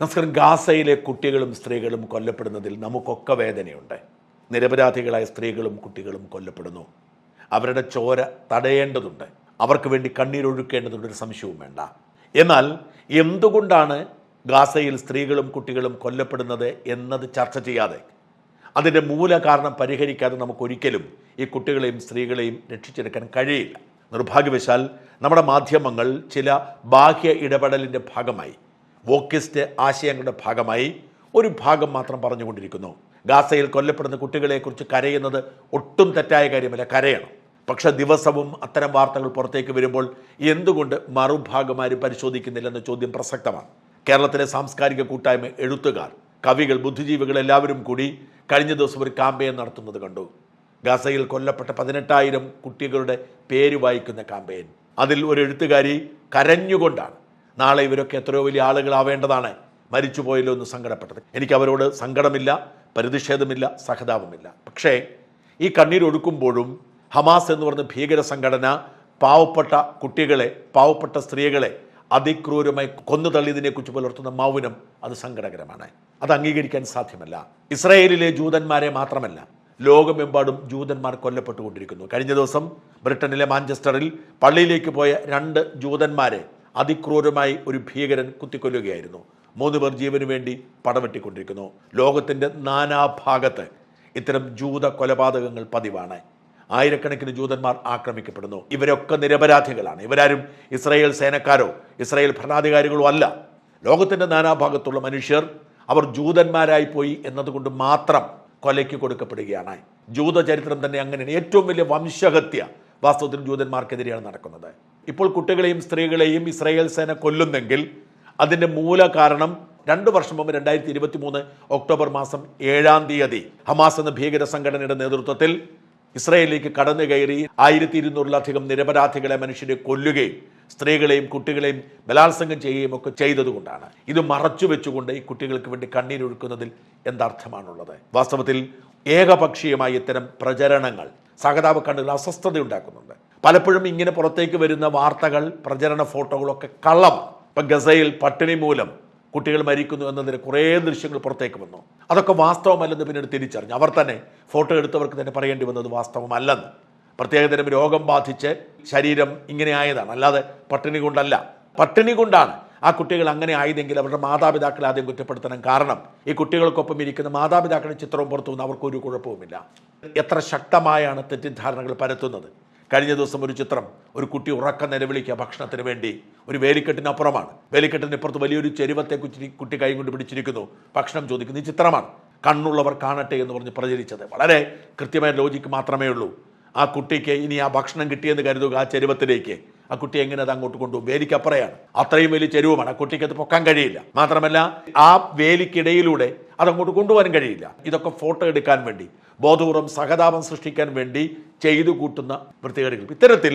നമസ്കാരം. ഗാസയിലെ കുട്ടികളും സ്ത്രീകളും കൊല്ലപ്പെടുന്നതിൽ നമുക്കൊക്കെ വേദനയുണ്ട്. നിരപരാധികളായ സ്ത്രീകളും കുട്ടികളും കൊല്ലപ്പെടുന്നു. അവരുടെ ചോര തടയേണ്ടതുണ്ട്. അവർക്ക് വേണ്ടി കണ്ണീരൊഴുക്കേണ്ടതുണ്ട് ഒരു സംശയവും വേണ്ട. എന്നാൽ എന്തുകൊണ്ടാണ് ഗാസയിൽ സ്ത്രീകളും കുട്ടികളും കൊല്ലപ്പെടുന്നത് എന്നത് ചർച്ച ചെയ്യാതെ അതിന്റെ മൂല കാരണം പരിഹരിക്കാതെ നമുക്കൊരിക്കലും ഈ കുട്ടികളെയും സ്ത്രീകളെയും രക്ഷിച്ചെടുക്കാൻ കഴിയില്ല? നിർഭാഗ്യവശാൽ നമ്മുടെ മാധ്യമങ്ങൾ ചില ബാഹ്യ ഇടപെടലിന്റെ ഭാഗമായി വോക്കിസ്റ്റ് ആശയങ്ങളുടെ ഭാഗമായി ഒരു ഭാഗം മാത്രം പറഞ്ഞുകൊണ്ടിരിക്കുന്നു. ഗാസയിൽ കൊല്ലപ്പെടുന്ന കുട്ടികളെക്കുറിച്ച് കരയുന്നത് ഒട്ടും തെറ്റായ കാര്യമല്ല കരയണം. പക്ഷെ ദിവസവും അത്തരം വാർത്തകൾ പുറത്തേക്ക് വരുമ്പോൾ എന്തുകൊണ്ട് മറുഭാഗമാരും പരിശോധിക്കുന്നില്ലെന്ന ചോദ്യം പ്രസക്തമാണ്. കേരളത്തിലെ സാംസ്കാരിക കൂട്ടായ്മ എഴുത്തുകാർ കവികൾ ബുദ്ധിജീവികൾ എല്ലാവരും കൂടി കഴിഞ്ഞ ദിവസം ഒരു കാമ്പയിൻ നടത്തുന്നത് കണ്ടു. ഗാസയിൽ കൊല്ലപ്പെട്ട പതിനെട്ടായിരം കുട്ടികളുടെ പേര് വായിക്കുന്ന കാമ്പയിൻ അതിൽ ഒരു എഴുത്തുകാരി കരഞ്ഞുകൊണ്ടാണ് നാളെ ഇവരൊക്കെ എത്രയോ വലിയ ആളുകളാവേണ്ടതാണ്. മരിച്ചുപോയല്ലോ എന്ന് സങ്കടപ്പെട്ടത്. എനിക്ക് അവരോട് സങ്കടമില്ല പ്രതിഷേധമില്ല സഹതാപമില്ല. പക്ഷേ ഈ കണ്ണീരൊടുക്കുമ്പോഴും ഹമാസ് എന്ന് പറഞ്ഞ ഭീകര സംഘടന പാവപ്പെട്ട കുട്ടികളെ പാവപ്പെട്ട സ്ത്രീകളെ അതിക്രൂരമായി കൊന്നു തള്ളിയതിനെക്കുറിച്ച് പുലർത്തുന്ന മൗനം അത് സങ്കടകരമാണ്. അത് അംഗീകരിക്കാൻ സാധ്യമല്ല. ഇസ്രായേലിലെ ജൂതന്മാരെ മാത്രമല്ല ലോകമെമ്പാടും ജൂതന്മാർ കൊല്ലപ്പെട്ടുകൊണ്ടിരിക്കുന്നു. കഴിഞ്ഞ ദിവസം ബ്രിട്ടനിലെ മാഞ്ചസ്റ്ററിൽ പള്ളിയിലേക്ക് പോയ രണ്ട് ജൂതന്മാരെ അതിക്രൂരമായി ഒരു ഭീകരൻ കുത്തിക്കൊല്ലുകയായിരുന്നു. മൂന്ന് പേർ ജീവന് വേണ്ടി പടവെട്ടിക്കൊണ്ടിരിക്കുന്നു. ലോകത്തിന്റെ നാനാഭാഗത്ത് ഇത്തരം ജൂത കൊലപാതകങ്ങൾ പതിവാണ്. ആയിരക്കണക്കിന് ജൂതന്മാർ ആക്രമിക്കപ്പെടുന്നു. ഇവരൊക്കെ നിരപരാധികളാണ്. ഇവരാരും ഇസ്രായേൽ സേനക്കാരോ ഇസ്രായേൽ ഭരണാധികാരികളോ അല്ല. ലോകത്തിന്റെ നാനാഭാഗത്തുള്ള മനുഷ്യർ അവർ ജൂതന്മാരായി പോയി എന്നതുകൊണ്ട് മാത്രം കൊലയ്ക്ക് കൊടുക്കപ്പെടുകയാണ്. ജൂത ചരിത്രം തന്നെ അങ്ങനെയാണ്. ഏറ്റവും വലിയ വംശഹത്യ വാസ്തവത്തിൽ ജൂതന്മാർക്കെതിരെയാണ് നടക്കുന്നത്. ഇപ്പോൾ കുട്ടികളെയും സ്ത്രീകളെയും ഇസ്രായേൽ സേന കൊല്ലുന്നെങ്കിൽ അതിന്റെ മൂല കാരണം രണ്ട് വർഷം മുമ്പ് രണ്ടായിരത്തി ഇരുപത്തി മൂന്ന് ഒക്ടോബർ മാസം ഏഴാം തീയതി ഹമാസ് എന്ന ഭീകര സംഘടനയുടെ നേതൃത്വത്തിൽ ഇസ്രയേലിലേക്ക് കടന്നു കയറി ആയിരത്തി ഇരുന്നൂറിലധികം നിരപരാധികളെ മനുഷ്യരെ കൊല്ലുകയും സ്ത്രീകളെയും കുട്ടികളെയും ബലാത്സംഗം ചെയ്യുകയും ഒക്കെ ചെയ്തതുകൊണ്ടാണ്. ഇത് മറച്ചു വെച്ചുകൊണ്ട് ഈ കുട്ടികൾക്ക് വേണ്ടി കണ്ണീരൊഴുക്കുന്നതിൽ എന്തർത്ഥമാണുള്ളത്? വാസ്തവത്തിൽ ഏകപക്ഷീയമായ ഇത്തരം പ്രചരണങ്ങൾ സഹതാപ കണ്ണുകൾ അസ്വസ്ഥത ഉണ്ടാക്കുന്നുണ്ട്. പലപ്പോഴും ഇങ്ങനെ പുറത്തേക്ക് വരുന്ന വാർത്തകൾ പ്രചരണ ഫോട്ടോകളൊക്കെ കള്ളം. ഇപ്പം ഗസയിൽ പട്ടിണി മൂലം കുട്ടികൾ മരിക്കുന്നു എന്നതിന് കുറേ ദൃശ്യങ്ങൾ പുറത്തേക്ക് വന്നു. അതൊക്കെ വാസ്തവമല്ലെന്ന് പിന്നീട് തിരിച്ചറിഞ്ഞു. അവർ തന്നെ ഫോട്ടോ എടുത്തവർക്ക് തന്നെ പറയേണ്ടി വന്നത് വാസ്തവമല്ലെന്ന്. പ്രത്യേകതരം രോഗം ബാധിച്ച് ശരീരം ഇങ്ങനെ ആയതാണ്. അല്ലാതെ പട്ടിണി കൊണ്ടല്ല. പട്ടിണി കൊണ്ടാണ് ആ കുട്ടികൾ അങ്ങനെ ആയതെങ്കിൽ അവരുടെ മാതാപിതാക്കളെ ആദ്യം കുറ്റപ്പെടുത്തണം. കാരണം ഈ കുട്ടികൾക്കൊപ്പം ഇരിക്കുന്ന മാതാപിതാക്കളുടെ ചിത്രവും പുറത്തു വന്ന് അവർക്കൊരു കുഴപ്പവുമില്ല. എത്ര ശക്തമായാണ് തെറ്റിദ്ധാരണകൾ പരത്തുന്നത്. കഴിഞ്ഞ ദിവസം ഒരു ചിത്രം ഒരു കുട്ടി ഉറക്കം നിലവിളിക്കുക ഭക്ഷണത്തിന് വേണ്ടി. ഒരു വേലിക്കെട്ടിനപ്പുറമാണ്. വേലിക്കെട്ടിന് ഇപ്പുറത്ത് വലിയൊരു ചെരുവത്തെ കുറ്റി കുട്ടി കൈ കൊണ്ട് പിടിച്ചിരിക്കുന്നു. ഭക്ഷണം ചോദിക്കുന്നു ഈ ചിത്രമാണ്. കണ്ണുള്ളവർ കാണട്ടെ എന്ന് പറഞ്ഞ് പ്രചരിച്ചത്. വളരെ കൃത്യമായ ലോജിക്ക് മാത്രമേ ഉള്ളൂ. ആ കുട്ടിക്ക് ഇനി ആ ഭക്ഷണം കിട്ടിയെന്ന് കരുതുക ആ ചെരുവത്തിലേക്ക്. ആ കുട്ടി എങ്ങനെ അത് അങ്ങോട്ട് കൊണ്ടുപോകും? വേലിക്കപ്പുറയാണ്. അത്രയും വലിയ ചെരുവുമാണ്. ആ കുട്ടിക്ക് അത് പൊക്കാൻ കഴിയില്ല. മാത്രമല്ല ആ വേലിക്കിടയിലൂടെ അതങ്ങോട്ട് കൊണ്ടുപോകാൻ കഴിയില്ല. ഇതൊക്കെ ഫോട്ടോ എടുക്കാൻ വേണ്ടി ബോധപൂർവം സഹതാപം സൃഷ്ടിക്കാൻ വേണ്ടി ചെയ്തു കൂട്ടുന്ന വൃത്തികേടുകൾ. ഇത്തരത്തിൽ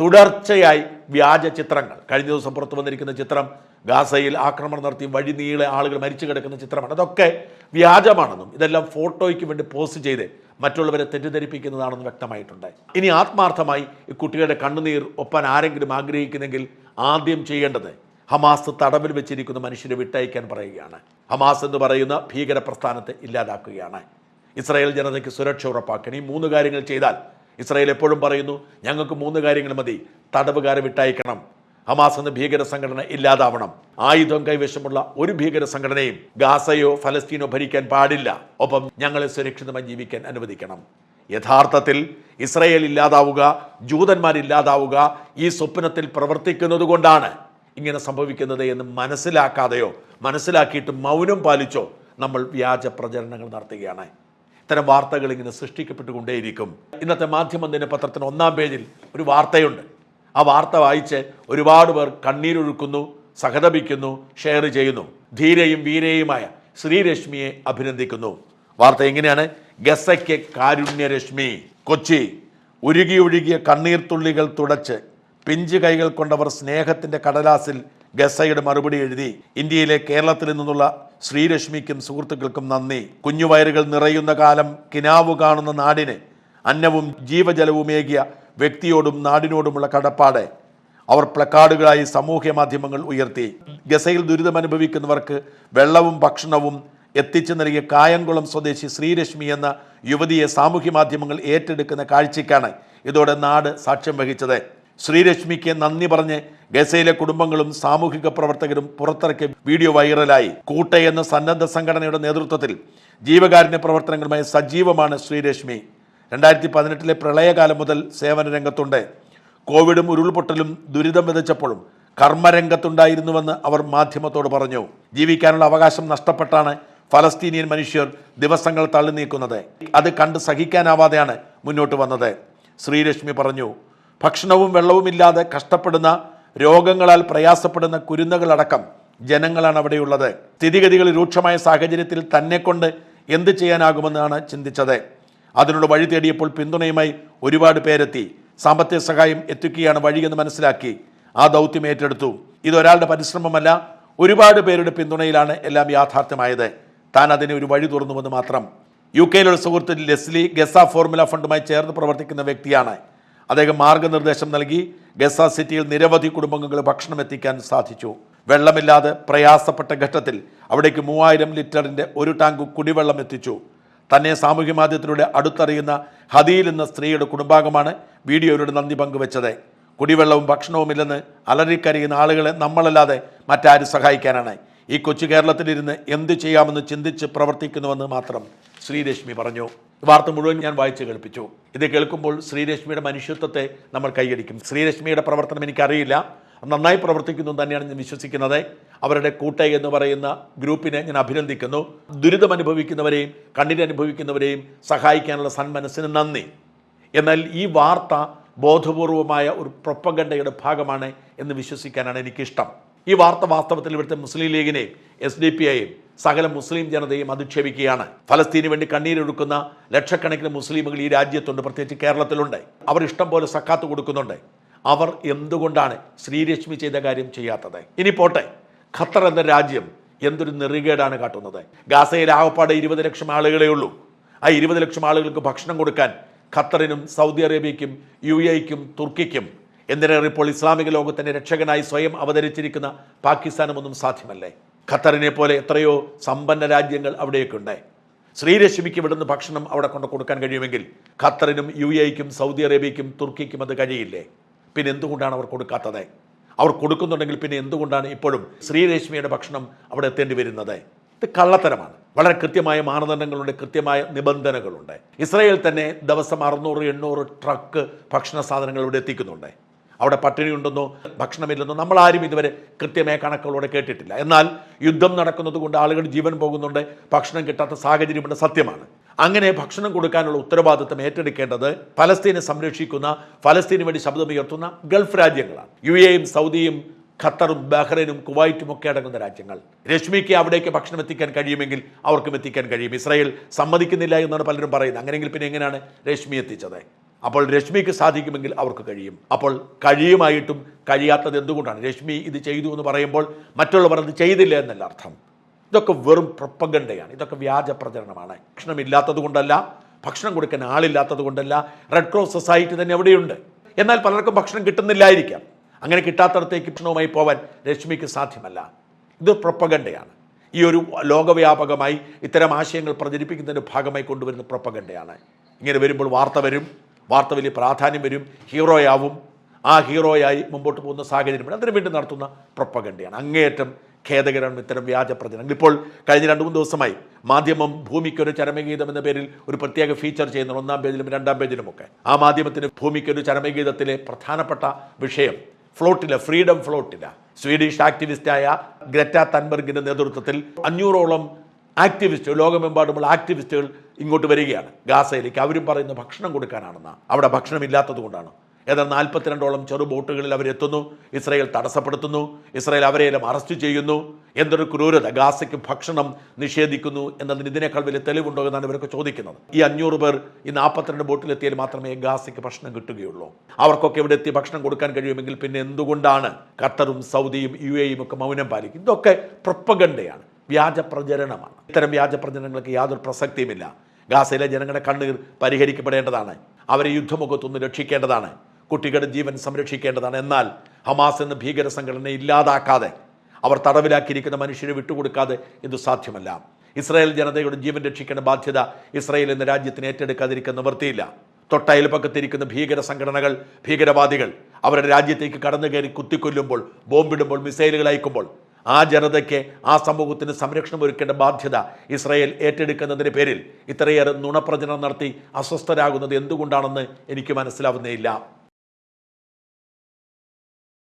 തുടർച്ചയായി വ്യാജ ചിത്രങ്ങൾ. കഴിഞ്ഞ ദിവസം പുറത്തു വന്നിരിക്കുന്ന ചിത്രം ഗാസയിൽ ആക്രമണം നടത്തി വഴി നീളെ ആളുകൾ മരിച്ചു കിടക്കുന്ന ചിത്രമാണ്. അതൊക്കെ വ്യാജമാണെന്നും ഇതെല്ലാം ഫോട്ടോയ്ക്ക് വേണ്ടി പോസ്റ്റ് ചെയ്ത് മറ്റുള്ളവരെ തെറ്റിദ്ധരിപ്പിക്കുന്നതാണെന്ന് വ്യക്തമായിട്ടുണ്ട്. ഇനി ആത്മാർത്ഥമായി ഈ കുട്ടികളുടെ കണ്ണുനീർ ഒപ്പാൻ ആരെങ്കിലും ആഗ്രഹിക്കുന്നെങ്കിൽ ആദ്യം ചെയ്യേണ്ടത് ഹമാസ് തടവിൽ വെച്ചിരിക്കുന്ന മനുഷ്യരെ വിട്ടയക്കാൻ പറയുകയാണ്. ഹമാസ് എന്ന് പറയുന്ന ഭീകര പ്രസ്ഥാനത്തെ ഇല്ലാതാക്കുകയാണ്. ഇസ്രായേൽ ജനതയ്ക്ക് സുരക്ഷ ഉറപ്പാക്കണം. ഈ മൂന്ന് കാര്യങ്ങൾ ചെയ്താൽ ഇസ്രായേൽ എപ്പോഴും പറയുന്നു ഞങ്ങൾക്ക് മൂന്ന് കാര്യങ്ങൾ മതി. തടവുകാരെ വിട്ടയക്കണം. ഹമാസ് എന്ന ഭീകര സംഘടന ഇല്ലാതാവണം. ആയുധം കൈവശമുള്ള ഒരു ഭീകര സംഘടനയും ഗാസയോ ഫലസ്തീനോ ഭരിക്കാൻ പാടില്ല. ഒപ്പം ഞങ്ങളെ സുരക്ഷിതമായി ജീവിക്കാൻ അനുവദിക്കണം. യഥാർത്ഥത്തിൽ ഇസ്രയേൽ ഇല്ലാതാവുക ജൂതന്മാരില്ലാതാവുക ഈ സ്വപ്നത്തിൽ പ്രവർത്തിക്കുന്നതുകൊണ്ടാണ് ഇങ്ങനെ സംഭവിക്കുന്നത് എന്ന് മനസ്സിലാക്കാതെയോ മനസ്സിലാക്കിയിട്ട് മൗനം പാലിച്ചോ നമ്മൾ വ്യാജ പ്രചരണങ്ങൾ നടത്തുകയാണ്. ഇത്തരം വാർത്തകൾ ഇങ്ങനെ സൃഷ്ടിക്കപ്പെട്ടുകൊണ്ടേയിരിക്കും. ഇന്നത്തെ മാധ്യമ ദിനപത്രത്തിന് ഒന്നാം പേജിൽ ഒരു വാർത്തയുണ്ട്. ആ വാർത്ത വായിച്ച് ഒരുപാട് പേർ കണ്ണീരൊഴുക്കുന്നു സഹതപിക്കുന്നു ഷെയർ ചെയ്യുന്നു. ധീരയും വീരയുമായ ശ്രീരശ്മിയെ അഭിനന്ദിക്കുന്നു. വാർത്ത എങ്ങനെയാണ്? ഗസയ്ക്ക് കാരുണ്യരശ്മി കൊച്ചി. ഉരുകി ഒഴുകിയ കണ്ണീർ തുള്ളികൾ തുടച്ച് പിഞ്ച് കൈകൾ കൊണ്ടവർ സ്നേഹത്തിന്റെ കടലാസിൽ ഗസയുടെ മറുപടി എഴുതി. ഇന്ത്യയിലെ കേരളത്തിൽ നിന്നുള്ള ശ്രീരശ്മിക്കും സുഹൃത്തുക്കൾക്കും നന്ദി. കുഞ്ഞുവയറുകൾ നിറയുന്ന കാലം കിനാവ് കാണുന്ന നാടിന് അന്നവും ജീവജലവുമേകിയ വ്യക്തിയോടും നാടിനോടുമുള്ള കടപ്പാട് അവർ പ്ലക്കാർഡുകളായി സാമൂഹ്യ മാധ്യമങ്ങൾ ഉയർത്തി. ഗസയിൽ ദുരിതമനുഭവിക്കുന്നവർക്ക് വെള്ളവും ഭക്ഷണവും എത്തിച്ചു നൽകിയ കായംകുളം സ്വദേശി ശ്രീരശ്മി എന്ന യുവതിയെ സാമൂഹ്യ മാധ്യമങ്ങൾ ഏറ്റെടുക്കുന്ന കാഴ്ചയ്ക്കാണ് ഇതോടെ നാട് സാക്ഷ്യം വഹിച്ചത്. ശ്രീരശ്മിക്ക് നന്ദി പറഞ്ഞ് ഗസയിലെ കുടുംബങ്ങളും സാമൂഹിക പ്രവർത്തകരും പുറത്തിറക്കിയ വീഡിയോ വൈറലായി. കൂട്ട എന്ന സന്നദ്ധ സംഘടനയുടെ നേതൃത്വത്തിൽ ജീവകാരുണ്യ പ്രവർത്തനങ്ങളുമായി സജീവമാണ് ശ്രീരശ്മി. രണ്ടായിരത്തി പതിനെട്ടിലെ പ്രളയകാലം മുതൽ സേവന രംഗത്തുണ്ട് കോവിഡും ഉരുൾപൊട്ടലും ദുരിതം വിതച്ചപ്പോഴും കർമ്മരംഗത്തുണ്ടായിരുന്നുവെന്ന് അവർ മാധ്യമത്തോട് പറഞ്ഞു. ജീവിക്കാനുള്ള അവകാശം നഷ്ടപ്പെട്ടാണ് ഫലസ്തീനിയൻ മനുഷ്യർ ദിവസങ്ങൾ തള്ളി നീക്കുന്നത്. അത് കണ്ട് സഹിക്കാനാവാതെയാണ് മുന്നോട്ട് വന്നത്. ശ്രീരശ്മി പറഞ്ഞു ഭക്ഷണവും വെള്ളവുമില്ലാതെ കഷ്ടപ്പെടുന്ന രോഗങ്ങളാൽ പ്രയാസപ്പെടുന്ന കുരുന്നുകളടക്കം ജനങ്ങളാണ് അവിടെയുള്ളത്. സ്ഥിതിഗതികൾ രൂക്ഷമായ സാഹചര്യത്തിൽ തന്നെ കൊണ്ട് എന്ത് ചെയ്യാനാകുമെന്നാണ് ചിന്തിച്ചത്. അതിനുള്ള വഴി തേടിയപ്പോൾ പിന്തുണയുമായി ഒരുപാട് പേരെത്തി. സാമ്പത്തിക സഹായം എത്തിക്കുകയാണ് വഴിയെന്ന് മനസ്സിലാക്കി. ആ ദൗത്യം ഏറ്റെടുത്തു. ഇതൊരാളുടെ പരിശ്രമമല്ല ഒരുപാട് പേരുടെ പിന്തുണയിലാണ് എല്ലാം യാഥാർത്ഥ്യമായത്. താൻ അതിന് ഒരു വഴി തുറന്നുവെന്ന് മാത്രം. യു കെയിലുള്ള സുഹൃത്ത് ലെസ്ലി ഗസ ഫോർമുല ഫണ്ടുമായി ചേർന്ന് പ്രവർത്തിക്കുന്ന വ്യക്തിയാണ്. അദ്ദേഹം മാർഗനിർദ്ദേശം നൽകി ഗസ സിറ്റിയിൽ നിരവധി കുടുംബങ്ങൾ ഭക്ഷണം എത്തിക്കാൻ സാധിച്ചു. വെള്ളമില്ലാതെ പ്രയാസപ്പെട്ട ഘട്ടത്തിൽ അവിടേക്ക് മൂവായിരം ലിറ്ററിന്റെ ഒരു ടാങ്ക് കുടിവെള്ളം എത്തിച്ചു. തന്നെ സാമൂഹ്യ മാധ്യമത്തിലൂടെ അടുത്തറിയുന്ന ഹദീൽ എന്ന സ്ത്രീയുടെ കുടുംബാംഗമാണ് വീഡിയോയിലൂടെ നന്ദി പങ്കുവച്ചത്. കുടിവെള്ളവും ഭക്ഷണവും ഭക്ഷണവുമില്ലെന്ന് അലറിക്കരയുന്ന ആളുകളെ നമ്മളല്ലാതെ മറ്റാരും സഹായിക്കാനാണ്. ഈ കൊച്ചു കേരളത്തിലിരുന്ന് എന്ത് ചെയ്യാമെന്ന് ചിന്തിച്ച് പ്രവർത്തിക്കുന്നുവെന്ന് മാത്രം ശ്രീരശ്മി പറഞ്ഞു. വാർത്ത മുഴുവൻ ഞാൻ വായിച്ചു കേൾപ്പിച്ചു. ഇത് കേൾക്കുമ്പോൾ ശ്രീരശ്മിയുടെ മനുഷ്യത്വത്തെ നമ്മൾ കൈയടിക്കും. ശ്രീരശ്മിയുടെ പ്രവർത്തനം എനിക്കറിയില്ല. നന്നായി പ്രവർത്തിക്കുന്നു തന്നെയാണ് ഞാൻ വിശ്വസിക്കുന്നത്. അവരുടെ കൂട്ട എന്ന് പറയുന്ന ഗ്രൂപ്പിനെ ഞാൻ അഭിനന്ദിക്കുന്നു. ദുരിതം അനുഭവിക്കുന്നവരെയും കണ്ണീരനുഭവിക്കുന്നവരെയും സഹായിക്കാനുള്ള സന്മനസ്സിന് നന്ദി. എന്നാൽ ഈ വാർത്ത ബോധപൂർവമായ ഒരു പ്രൊപ്പഗണ്ടയുടെ ഭാഗമാണ് എന്ന് വിശ്വസിക്കാനാണ് എനിക്കിഷ്ടം. ഈ വാർത്ത വാസ്തവത്തിൽ ഇവിടുത്തെ മുസ്ലിം ലീഗിനെയും എസ് ഡി പി ഐയും സകല മുസ്ലിം ജനതയും അധിക്ഷേപിക്കുകയാണ്. ഫലസ്തീന് വേണ്ടി കണ്ണീരൊഴുക്കുന്ന ലക്ഷക്കണക്കിന് മുസ്ലിമുകൾ ഈ രാജ്യത്തുണ്ട്. പ്രത്യേകിച്ച് കേരളത്തിലുണ്ട്. അവർ ഇഷ്ടം പോലെ സക്കാത്ത് കൊടുക്കുന്നുണ്ട്. അവർ എന്തുകൊണ്ടാണ് ശ്രീലക്ഷ്മി ചെയ്ത കാര്യം ചെയ്യാത്തത്? ഇനി പോട്ടെ. ഖത്തർ എന്ന രാജ്യം എന്തൊരു നെറികേടാണ് കാട്ടുന്നത്. ഗാസയിൽ ആകപ്പാട് ഇരുപത് ലക്ഷം ആളുകളേ ഉള്ളൂ. ആ ഇരുപത് ലക്ഷം ആളുകൾക്ക് ഭക്ഷണം കൊടുക്കാൻ ഖത്തറിനും സൗദി അറേബ്യയ്ക്കും യു എക്കും തുർക്കിക്കും എന്തിനേറെ ഇപ്പോൾ ഇസ്ലാമിക ലോകത്തിന്റെ രക്ഷകനായി സ്വയം അവതരിച്ചിരിക്കുന്ന പാകിസ്ഥാനും ഒന്നും സാധ്യമല്ലേ? ഖത്തറിനെ പോലെ എത്രയോ സമ്പന്ന രാജ്യങ്ങൾ അവിടെയൊക്കെ ഉണ്ട് ശ്രീരശ്മിക്ക് ഇവിടുന്ന് ഭക്ഷണം അവിടെ കൊണ്ട് കൊടുക്കാൻ കഴിയുമെങ്കിൽ ഖത്തറിനും യു എക്കും സൗദി അറേബ്യയ്ക്കും തുർക്കിക്കും അത് കഴിയില്ലേ? പിന്നെ എന്തുകൊണ്ടാണ് അവർ കൊടുക്കാത്തത്? അവർ കൊടുക്കുന്നുണ്ടെങ്കിൽ പിന്നെ എന്തുകൊണ്ടാണ് ഇപ്പോഴും ശ്രീരേഷ്മിയുടെ ഭക്ഷണം അവിടെ എത്തേണ്ടി വരുന്നത്? ഇത് കള്ളത്തരമാണ്. വളരെ കൃത്യമായ മാനദണ്ഡങ്ങളുണ്ട് കൃത്യമായ നിബന്ധനകളുണ്ട്. ഇസ്രയേൽ തന്നെ ദിവസം അറുന്നൂറ് എണ്ണൂറ് ട്രക്ക് ഭക്ഷണ സാധനങ്ങൾ ഇവിടെ എത്തിക്കുന്നുണ്ട്. അവിടെ പട്ടിണി ഉണ്ടെന്നോ ഭക്ഷണമില്ലെന്നോ നമ്മൾ ആരും ഇതുവരെ കൃത്യമായ കണക്കുകളോടെ കേട്ടിട്ടില്ല. എന്നാൽ യുദ്ധം നടക്കുന്നത് കൊണ്ട് ആളുകൾ ജീവൻ പോകുന്നുണ്ട് ഭക്ഷണം കിട്ടാത്ത സാഹചര്യമുണ്ട് സത്യമാണ്. അങ്ങനെ ഭക്ഷണം കൊടുക്കാനുള്ള ഉത്തരവാദിത്തം ഏറ്റെടുക്കേണ്ടത് ഫലസ്തീനെ സംരക്ഷിക്കുന്ന ഫലസ്തീന് വേണ്ടി ശബ്ദമുയർത്തുന്ന ഗൾഫ് രാജ്യങ്ങളാണ്. യു എയും സൗദിയും ഖത്തറും ബഹ്റൈനും കുവൈറ്റും ഒക്കെ അടങ്ങുന്ന രാജ്യങ്ങൾ. രശ്മിക്ക് അവിടേക്ക് ഭക്ഷണം എത്തിക്കാൻ കഴിയുമെങ്കിൽ അവർക്കും എത്തിക്കാൻ കഴിയും. ഇസ്രായേൽ സമ്മതിക്കുന്നില്ല എന്നാണ് പലരും പറയുന്നത്. അങ്ങനെയെങ്കിൽ പിന്നെ എങ്ങനെയാണ് രശ്മി എത്തിച്ചത്? അപ്പോൾ രശ്മിക്ക് സാധിക്കുമെങ്കിൽ അവർക്ക് കഴിയും. അപ്പോൾ കഴിയുമായിട്ടും കഴിയാത്തത് എന്തുകൊണ്ടാണ്? രശ്മി ഇത് ചെയ്തു എന്ന് പറയുമ്പോൾ മറ്റുള്ളവർ അത് ചെയ്തില്ല എന്നല്ല അർത്ഥം. ഇതൊക്കെ വെറും പ്രപ്പഗണ്ടയാണ്. ഇതൊക്കെ വ്യാജ പ്രചരണമാണ്. ഭക്ഷണമില്ലാത്തത് കൊണ്ടല്ല ഭക്ഷണം കൊടുക്കാൻ ആളില്ലാത്തത് കൊണ്ടല്ല റെഡ് ക്രോസ് സൊസൈറ്റി തന്നെ എവിടെയുണ്ട്? എന്നാൽ പലർക്കും ഭക്ഷണം കിട്ടുന്നില്ലായിരിക്കാം. അങ്ങനെ കിട്ടാത്തടത്തേക്ക് ഭക്ഷണവുമായി പോവാൻ രശ്മിക്ക് സാധ്യമല്ല. ഇത് പ്രൊപ്പഗണ്ടയാണ്. ഈ ഒരു ലോകവ്യാപകമായി ഇത്തരം ആശയങ്ങൾ പ്രചരിപ്പിക്കുന്നതിന്റെ ഭാഗമായി കൊണ്ടുവരുന്ന പ്രൊപ്പഗണ്ടയാണ്. ഇങ്ങനെ വരുമ്പോൾ വാർത്ത വരും വാർത്ത വലിയ പ്രാധാന്യം വരും ഹീറോയാവും. ആ ഹീറോയായി മുമ്പോട്ട് പോകുന്ന സാഹചര്യം അതിനു വേണ്ടി നടത്തുന്ന പ്രൊപ്പഗണ്ടയാണ്. അങ്ങേയറ്റം ഖേദകരമാണ് ഇത്തരം വ്യാജ പ്രചരണങ്ങൾ ഇപ്പോൾ കഴിഞ്ഞ രണ്ട് മൂന്ന് ദിവസമായി മാധ്യമം ഭൂമിക്കൊരു ചരമഗീതം എന്ന പേരിൽ ഒരു പ്രത്യേക ഫീച്ചർ ചെയ്യുന്നു ഒന്നാം പേജിലും രണ്ടാം പേജിലുമൊക്കെ. ആ മാധ്യമത്തിന് ഭൂമിക്കൊരു ചരമഗീതത്തിലെ പ്രധാനപ്പെട്ട വിഷയം ഫ്ലോട്ടില്ല ഫ്രീഡം ഫ്ലോട്ടില്ല. സ്വീഡിഷ് ആക്ടിവിസ്റ്റായ ഗ്രറ്റ തൻബർഗിന്റെ നേതൃത്വത്തിൽ അഞ്ഞൂറോളം ആക്ടിവിസ്റ്റുകൾ ലോകമെമ്പാടുമുള്ള ആക്ടിവിസ്റ്റുകൾ ഇങ്ങോട്ട് വരികയാണ്. ഗാസയിലേക്ക്. അവരും പറയുന്ന ഭക്ഷണം കൊടുക്കാനാണെന്ന്. അവിടെ ഭക്ഷണം ഇല്ലാത്തത് കൊണ്ടാണ് ഏതാണ്ട് നാൽപ്പത്തിരണ്ടോളം ചെറു ബോട്ടുകളിൽ അവരെത്തുന്നു ഇസ്രായേൽ തടസ്സപ്പെടുത്തുന്നു. ഇസ്രായേൽ അവരെയെല്ലാം അറസ്റ്റ് ചെയ്യുന്നു. എന്തൊരു ക്രൂരത. ഗാസയ്ക്ക് ഭക്ഷണം നിഷേധിക്കുന്നു എന്നതിന് ഇതിനേക്കാൾ വലിയ തെളിവുണ്ടോ എന്നാണ് ഇവരൊക്കെ ചോദിക്കുന്നത്. ഈ അഞ്ഞൂറ് പേർ ഈ നാൽപ്പത്തിരണ്ട് ബോട്ടിലെത്തിയാൽ മാത്രമേ ഗാസയ്ക്ക് ഭക്ഷണം കിട്ടുകയുള്ളൂ. അവർക്കൊക്കെ ഇവിടെ എത്തി ഭക്ഷണം കൊടുക്കാൻ കഴിയുമെങ്കിൽ പിന്നെ എന്തുകൊണ്ടാണ് ഖത്തറും സൗദിയും യു എയും ഒക്കെ മൗനം പാലിക്കും ഇതൊക്കെ പ്രൊപ്പഗണ്ടയാണ്. വ്യാജ പ്രചരണമാണ്. ഇത്തരം വ്യാജ പ്രചരണങ്ങൾക്ക് യാതൊരു പ്രസക്തിയുമില്ല. ഗാസയിലെ ജനങ്ങളുടെ കണ്ണീർ പരിഹരിക്കപ്പെടേണ്ടതാണ്. അവരെ യുദ്ധമുഖത്തുനിന്ന് രക്ഷിക്കേണ്ടതാണ്. കുട്ടികളുടെ ജീവൻ സംരക്ഷിക്കേണ്ടതാണ്. എന്നാൽ ഹമാസ് എന്ന ഭീകര സംഘടന ഇല്ലാതാക്കാതെ അവർ തടവിലാക്കിയിരിക്കുന്ന മനുഷ്യരെ വിട്ടുകൊടുക്കാതെ ഇത് സാധ്യമല്ല. ഇസ്രായേൽ ജനതയുടെ ജീവൻ രക്ഷിക്കേണ്ട ബാധ്യത ഇസ്രായേൽ എന്ന രാജ്യത്തിന് ഏറ്റെടുക്കാതിരിക്കുന്ന നിവൃത്തിയില്ല. തൊട്ടയൽപ്പക്കത്തിരിക്കുന്ന ഭീകര സംഘടനകൾ ഭീകരവാദികൾ അവരുടെ രാജ്യത്തേക്ക് കടന്നു കയറി കുത്തിക്കൊല്ലുമ്പോൾ ബോംബിടുമ്പോൾ മിസൈലുകൾ അയക്കുമ്പോൾ ആ ജനതയ്ക്ക് ആ സമൂഹത്തിന് സംരക്ഷണം ഒരുക്കേണ്ട ബാധ്യത ഇസ്രായേൽ ഏറ്റെടുക്കുന്നതിന് പേരിൽ ഇത്രയേറെ നുണപ്രചരണം നടത്തി അസ്വസ്ഥരാകുന്നത് എന്തുകൊണ്ടാണെന്ന് എനിക്ക് മനസ്സിലാവുന്നേയില്ല.